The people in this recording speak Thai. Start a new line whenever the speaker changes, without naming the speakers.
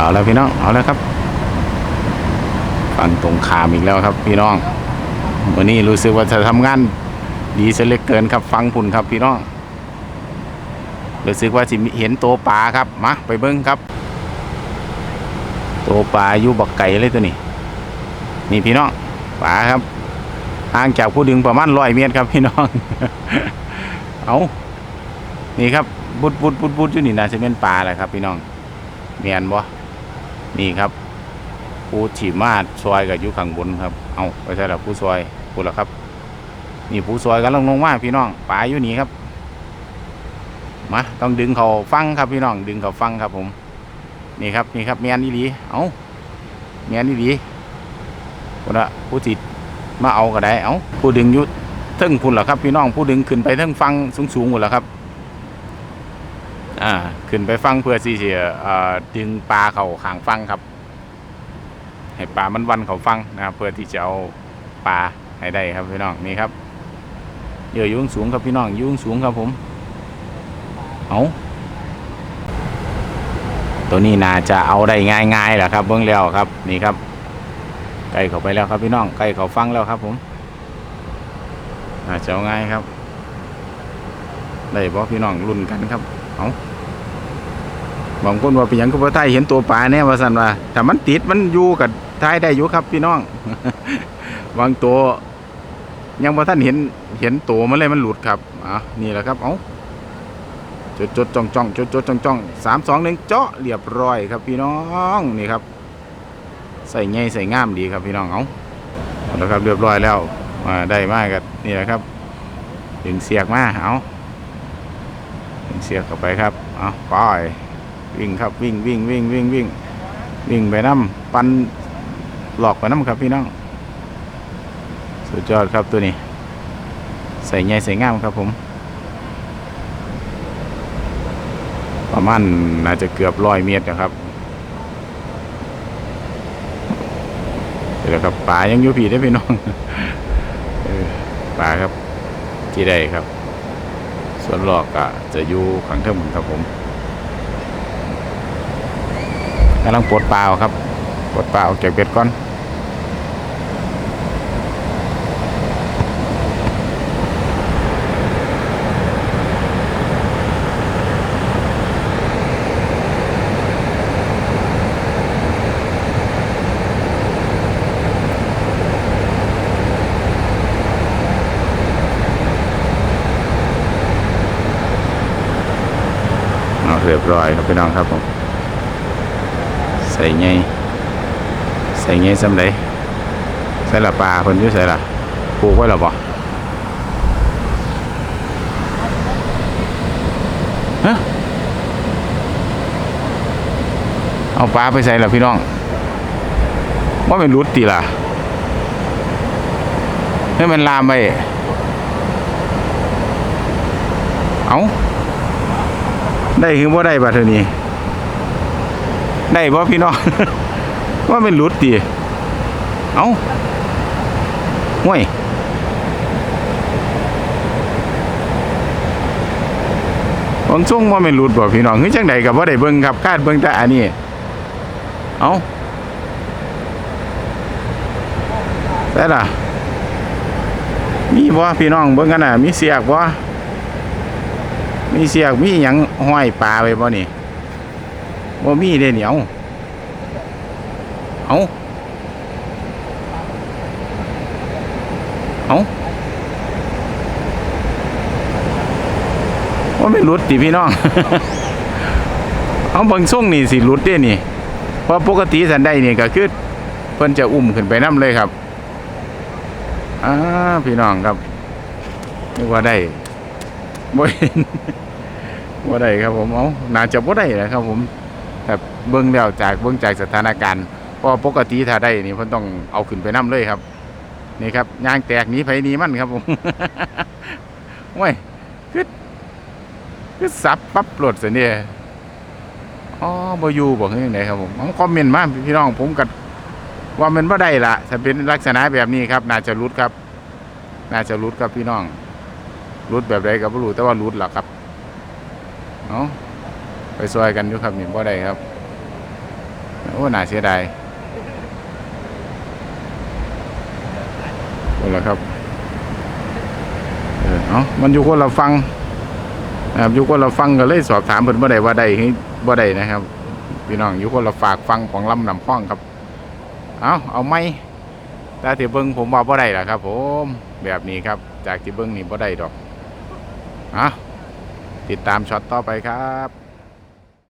เอาแล้วพี่น้องเอาแล้วครับฟังตรงขามอีกแล้วครับ พี่น้องวันนี้รู้สึกว่าจะทำงาน ดีเสเลือเกินครับฟังพุ่นครับพี่น้องรู้สึกว่าจะเห็นตัวปลาครับมาไปเบิ้งครับ ตัวปลาอยู่บักไก่เลยตัวนี้ นี่พี่น้องปลาครับห่างจากผู้ดึงประมาณร้อยเมตรครับพี่น้อง เอานี่ครับบุดบุดบุดบุดอยู่นี่นะจะเป็นปลาแหละครับ พี่น้องเมียนบ่ นี่ครับผู้ฉีมาดซอยกับอยู่ข้างบนครับ เอาไปใช่หรอผู้ซอยผู้ละครับ นี่ผู้ซอยกำลังลงมาพี่น้องปลาอยู่นี่ครับ มาต้องดึงเขาฟังครับพี่น้องดึงเขาฟังครับผม นี่ครับนี่ครับเมียนอีหลีเอาเมียนอีหลีคนละผู้ติดมาเอาก็ได้เอาผู้ดึงยุเทิงพุ่นหรอครับพี่น้องผู้ดึงขึ้นไปเทิงฟังสูงสูงหมดแล้วครับ อ่าขึ้นไปฟังเพื่อที่จะเอ่อดึงปลาเขาขางฟังครับ ให้ปลามันวันเขาฟังนะครับเพื่อที่จะเอาปลาให้ได้ครับพี่น้องนี่ครับเยอะยุ่งสูงครับพี่น้องยุ่งสูงครับผมเอาตัวนี้น่าจะเอาได้ง่ายๆแหละครับ เบื้องแล้วครับนี่ครับใกล้เขาไปแล้วครับพี่น้องใกล้เขาฟังแล้วครับผมน่าจะเอาง่ายครับได้บ่พี่น้องรุ่นกันครับเอา บางคนว่าเป็นหยังก็บ่ใต้เห็นตัวปลาแน่ว่าซั่นว่าแต่มันติดมันอยู่กับท้ายได้อยู่ครับพี่น้อง บางตัว ยังบ่ท่านเห็นเห็นตัวมันเลยมันหลุดครับอะนี่แหละครับเอาจดจดจ้องจ้องจดจดจ้องจ้องสามสองหนึ่งเจาะเรียบร้อยครับ พี่น้องนี่ครับ ใส่ไงใส่งามดีครับพี่น้องเอาเอาละครับเรียบร้อยแล้วอ่าได้มากกับนี่แหละครับดึงเสียกมาเอาถึงเสียบเข้าไปครับเอาไป วิ่งครับวิ่งวิ่งวิ่งวิ่งวิ่งวิ่งไปน้ำปันหลอกไปน้ำครับพี่น้อง สุดยอดครับตัวนี้ ใส่ใหญ่ใส่งามครับผม ประมาณน่าจะเกือบร้อยเมตรนะครับเดี๋ยวครับป่ายังอยู่ผีได้พี่น้องป่าครับที่ได้ครับ ส่วนหลอกก็จะอยู่ข้างเทิงครับผม กำลังปลดเปลาเอาครับปลดเปล่าออกจากเบ็ดก่อนเรียบร้อยครับพี่น้องครับผม ส่ไงใส่ไงสำเร็จใส่ละปลาเพิ่นอยู่ใส่ละปลูกไว้หรอบ่ฮะเอาปลาไปใส่ละพี่น้องว่าเป็นรุดตีล่ะให้มันลามไปเอาได้คือว่าได้บัดเทอนี้ ได้บ่พี่น้อง ว่าเป็นหลุดดีเอ้าห่วยบางช่วงว่าเป็นหลุดบ่พี่น้องคือจังใดกับว่าได้เบิ่งครับคาดเบิ่งแต่อันนี้เอ้าแต่ล่ะ มีบ่พี่น้องเบิ่งกันน่ะ มีเสียกบ่มีเสียกมีหยังห้อยปลาไว้บ่นี่ บ่มีเด้เหนียวเอาเอาว่าไม่หลุดติพี่น้อง เอาเบางส่งนี่สิหลุดเด้นี่ เพราะปกติสันได้นี่ก็คือเพิ่นจะอุ้มขึ้นไปน้ำเลยครับอ่าพี่น้องครับนึกว่าได้บ่เห็นบ่ได้ครับผมเอาน่าจะบ่ได้นะครับผม แต่เบื้องแล้วจากเบื้องจากสถานการณ์เพราะปกติถ้าได้นี่เพิ่นต้องเอาขึ้นไปน้ำเลยครับ นี่ครับยางแตกหนี้ไผหนี้มันครับผมโอ้ยคือคือสับปั๊บโหลดเสียเนี่ยอ๋อบ่อยู่บอกให้ยังไงครับผมผมคอมเมนต์มาพี่น้องผมกัว่ามันบ่ได้ละถ้าเป็นลักษณะแบบนี้ครับ น่าจะรุดครับ น่าจะรุดครับพี่น้องรุดแบบใดก็บ่รู้แต่ว่ารุดล่ะครับเนาะ ไปซอยกันอยู่ครับนี่บ่ได้ครับ โอ้หน่าเสียดายโอ้ละครับเออเนาะมันอยู่คนละฟังนะครับอยู่คนละฟังก็เลยสอบถามเพิ่นบ่ได้ว่าได้บ่ได้นะครับพี่น้องอยู่คนละฝากฟังของลำนำคล้องครับ เอาเอาไหมแต่ที่เบิ้งผมว่าบ่ได้ล่ะครับ ผมแบบนี้ครับ จากที่เบิ้งนี่บ่ได้ดอกอะติดตามช็อตต่อไปครับ